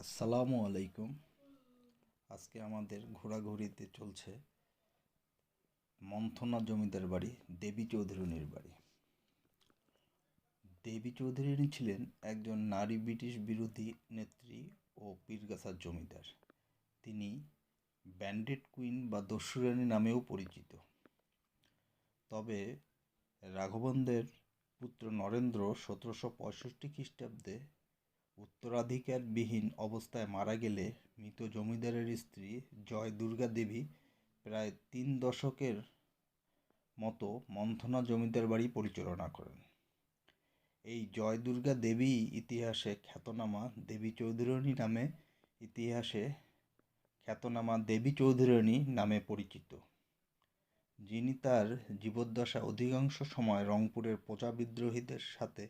আসসালামু আলাইকুম। আজকে আমাদের ঘোরাঘুরিতে চলছে মন্থনা জমিদার বাড়ি, দেবী চৌধুরানীর বাড়ি। দেবী চৌধুরানী ছিলেন একজন নারী ব্রিটিশ বিরোধী নেত্রী ও পীরগাছার জমিদার। তিনি ব্যান্ডেড কুইন বা দস্যুরানী নামেও পরিচিত। তবে রাঘবন্দের পুত্র নরেন্দ্র সতেরোশো পঁয়ষট্টি খ্রিস্টাব্দে উত্তরাধিকারবিহীন অবস্থায় মারা গেলে মৃত জমিদারের স্ত্রী জয় দুর্গা দেবী প্রায় তিন দশকের মতো মন্থনা জমিদার বাড়ি পরিচালনা করেন। এই জয় দুর্গা দেবী ইতিহাসে খ্যাতনামা দেবী চৌধুরানী নামে ইতিহাসে খ্যাতনামা দেবী চৌধুরানী নামে পরিচিত। যিনি তার জীবদ্দশা অধিকাংশ সময় রংপুরের প্রজা বিদ্রোহীদের সাথে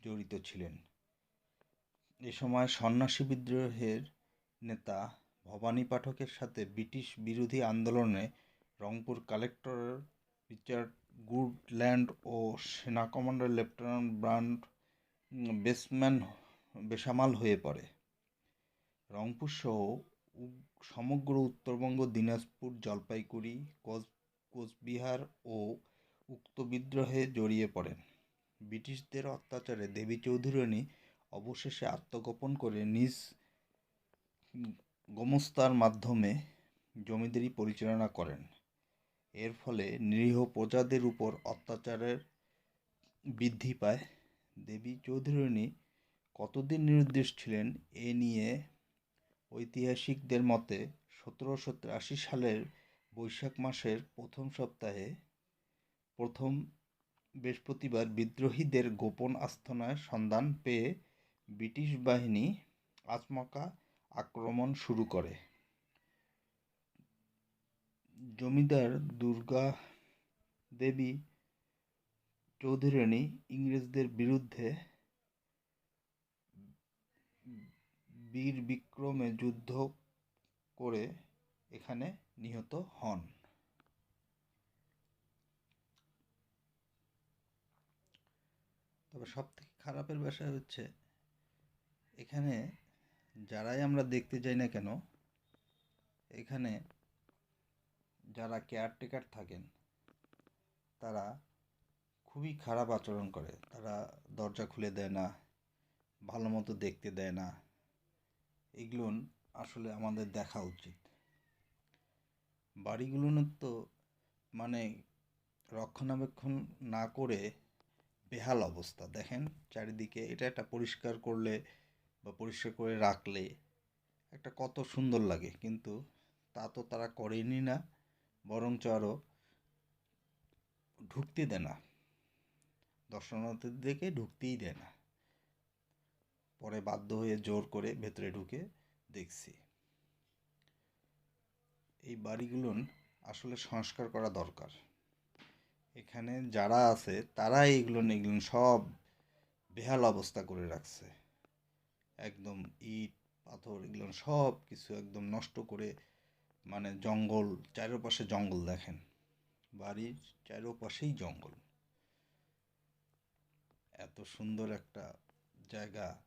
জড়িত ছিলেন। এ সময় সন্ন্যাসী বিদ্রোহের নেতা ভবানী পাঠকের সাথে ব্রিটিশ বিরোধী আন্দোলনে রংপুর কালেক্টর রিচার্ড গুডল্যান্ড ও সেনা কমান্ডার লেফটেন্যান্ট ব্রান্ড বেসম্যান বেসামাল হয়ে পড়ে। রংপুর সহ সমগ্র উত্তরবঙ্গ, দিনাজপুর, জলপাইগুড়ি, কোচ, কোচবিহার ও উক্ত বিদ্রোহে জড়িয়ে পড়েন। ব্রিটিশদের অত্যাচারে দেবী চৌধুরানী অবশেষে আত্মগোপন করে নিজ গোমস্তার মাধ্যমে জমিদারি পরিচালনা করেন। এর ফলে নিরীহ প্রজাদের উপর অত্যাচারের বৃদ্ধি পায়। দেবী চৌধুরানী কতদিন নিরুদ্দেশ ছিলেন এ নিয়ে ঐতিহাসিকদের মতে সতেরোশো তিরাশি সালের বৈশাখ মাসের প্রথম সপ্তাহে প্রথম বৃহস্পতিবার বিদ্রোহীদের গোপন আস্তানায় সন্ধান পেয়ে ব্রিটিশ বাহিনী আচমকা আক্রমণ শুরু করে। জমিদার দুর্গা দেবী চৌধুরানী ইংরেজদের বিরুদ্ধে বীর বিক্রমে যুদ্ধ করে এখানে নিহত হন। তবে সব থেকে খারাপের বিষয় হচ্ছে এখানে যারাই আমরা দেখতে যাই না কেন, এখানে যারা কেয়ারটেকার থাকেন, তারা খুবই খারাপ আচরণ করে। তারা দরজা খুলে দেয় না, ভালো মতো দেখতে দেয় না। এগুলো আসলে আমাদের দেখা উচিত। বাড়িগুলোর তো মানে রক্ষণাবেক্ষণ না করে বেহাল অবস্থা। দেখেন চারিদিকে এটা একটা পরিষ্কার করলে বা পরিষ্কার করে রাখলে একটা কত সুন্দর লাগে। কিন্তু তা তো তারা করেনি না, বরঞ্চ আরও ঢুকতে দেয় না। দর্শনার্থীদেরকে ঢুকতেই দেয় না। পরে বাধ্য হয়ে জোর করে ভেতরে ঢুকে দেখছি। এই বাড়িগুলো আসলে সংস্কার করা দরকার। এখানে যারা আছে তারা এইগুলো এগুলো সব বেহাল অবস্থা করে রাখছে। একদম ইট, পাথর এগুলো সব কিছু একদম নষ্ট করে মানে জঙ্গল, চারোপাশে জঙ্গল দেখেন। বাড়ির চারোপাশেই জঙ্গল। এত সুন্দর একটা জায়গা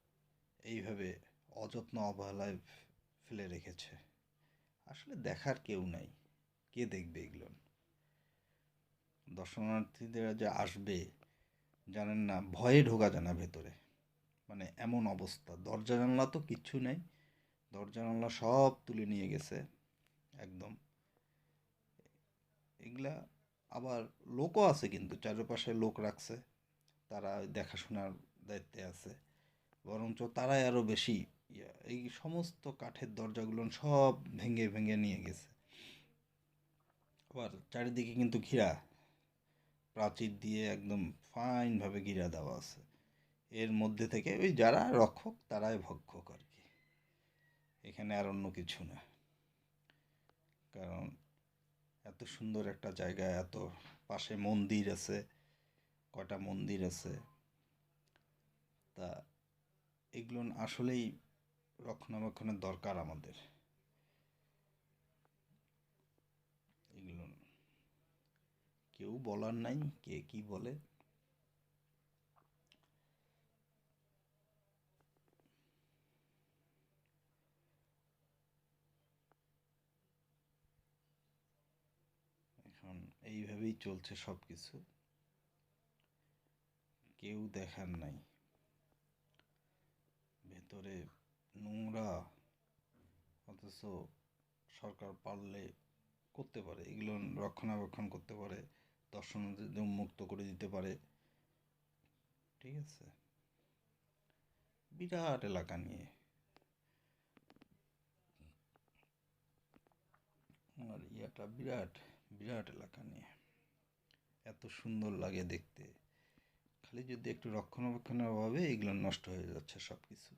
এইভাবে অযত্ন অবহেলায় ফেলে রেখেছে। আসলে দেখার কেউ নাই। কে দেখবে এগুলো? দর্শনার্থীরা যে আসবে, জানেন না, ভয়ে ঢোকা যায় না ভেতরে। মানে এমন অবস্থা। দরজা জানলা তো কিচ্ছু নেই। দরজা জানলা সব তুলে নিয়ে গেছে, একদম। এগুলা আবার লোকও আছে কিন্তু, চারপাশে লোক রাখছে। তারা দেখাশোনার দায়িত্বে আছে। বরঞ্চ তারাই আরও বেশি এই সমস্ত কাঠের দরজাগুলো সব ভেঙে ভেঙে নিয়ে গেছে। আবার চারিদিকে কিন্তু ঘিরা। প্রাচীর দিয়ে একদম ফাইনভাবে ঘিরা দেওয়া আছে। এর মধ্যে থেকে ওই যারা রক্ষক, তারাই ভক্ষক আর কি। এখানে আর অন্য কিছু না। কারণ এত সুন্দর একটা জায়গা, এত পাশে মন্দির আছে কটা মন্দির আছে। তা এগুলো আসলেই রক্ষণাবেক্ষণের দরকার আমাদের। এগুলো কেউ বলার নাই, কে কি বলে। এখন এইভাবেই চলছে সব কিছু কেউ দেখার নাই। ভেতরে নোংরা, অথচ সরকার পারলে করতে পারে, এগুলো রক্ষণাবেক্ষণ করতে পারে, দর্শনার্থীদের মুক্ত করে দিতে পারে। ঠিক আছে? বিরাট এলাকা নিয়ে। আর ইয়াটা বিরাট। বিরাট এলাকা নিয়ে। এত সুন্দর লাগে দেখতে। খালি যদি একটু রক্ষণাবেক্ষণের অভাবে এগুলো নষ্ট হয়ে যাচ্ছে সব কিছু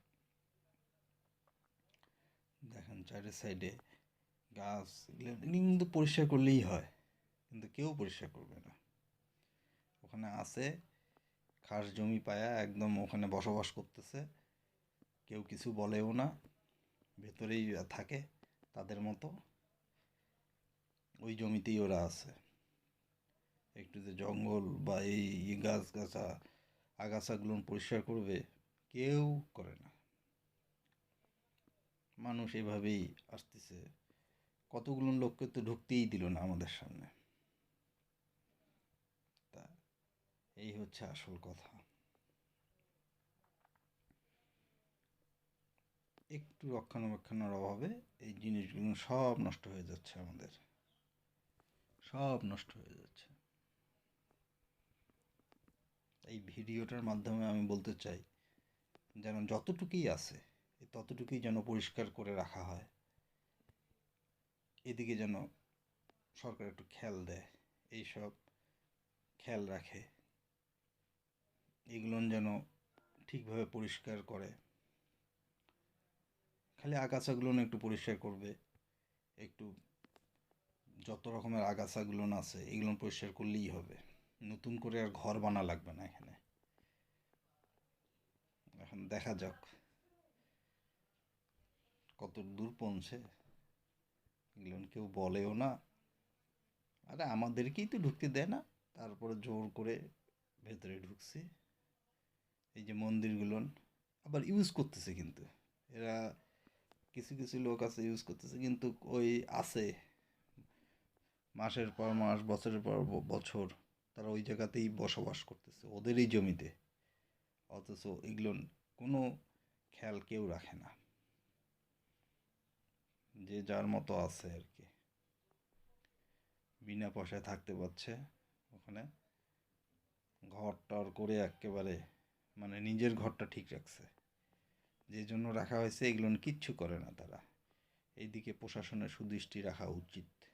দেখেন চারি সাইডে গাছ, এগুলো কিন্তু পরিষ্কার করলেই হয়, কিন্তু কেউ পরিষ্কার করবে না। ওখানে আছে, খাস জমি পায়া একদম ওখানে বসবাস করতেছে। কেউ কিছু বলেও না, ভেতরেই থাকে তাদের মতো। ওই জমিতেই ওরা আছে। একটু যে জঙ্গল বা এই গাছ গাছা আগাছাগুলো পরিষ্কার করবে কেউ করে না। মানুষ এভাবেই আসতেছে। কতগুলো লোককে তো ঢুকতেই দিল না আমাদের সামনে। তা এই হচ্ছে আসল কথা। একটু রক্ষণাবেক্ষণের অভাবে এই জিনিসগুলো সব নষ্ট হয়ে যাচ্ছে আমাদের। সব নষ্ট হয়ে যাচ্ছে। এই ভিডিওটার মাধ্যমে আমি বলতে চাই, যেন যতটুকুই আছে ততটুকুই যেন পরিষ্কার করে রাখা হয়। এদিকে যেন সরকার একটু খেয়াল দেয়, এইসব খেয়াল রাখে। এগুলো যেন ঠিকভাবে পরিষ্কার করে। খালি আগাছাগুলো একটু পরিষ্কার করবে, একটু যত রকমের আগাছাগুলো আছে, এগুলো পরিষ্কার করলেই হবে। নতুন করে আর ঘর বানা লাগবে না এখানে। এখন দেখা যাক। কত দূর পৌঁছে? এগুলো কেউ বলেও না। আরে আমাদেরকেই তো ঢুকতে দেয় না। তারপরে জোর করে ভেতরে ঢুকছি। এই যে মন্দিরগুলো আবার ইউজ করতেছে কিন্তু। এরা কিছু কিছু লোক আছে ইউজ করতেছে কিন্তু ওই আছে। মাসের পর মাস, বছরের পর বছর তারা ওই জায়গাতেই বসবাস করতেছে ওদেরই জমিতে। অথচ এগুলো কোনো খেয়াল কেউ রাখে না। যে যার মতো আছে আর কি। বিনা পয়সায় থাকতে পারছে, ওখানে ঘর টর করে একেবারে মানে নিজের ঘরটা ঠিক রাখছে। যে জন্য রাখা হয়েছে, এগুলো কিচ্ছু করে না তারা। এইদিকে প্রশাসনের সুদৃষ্টি রাখা উচিত।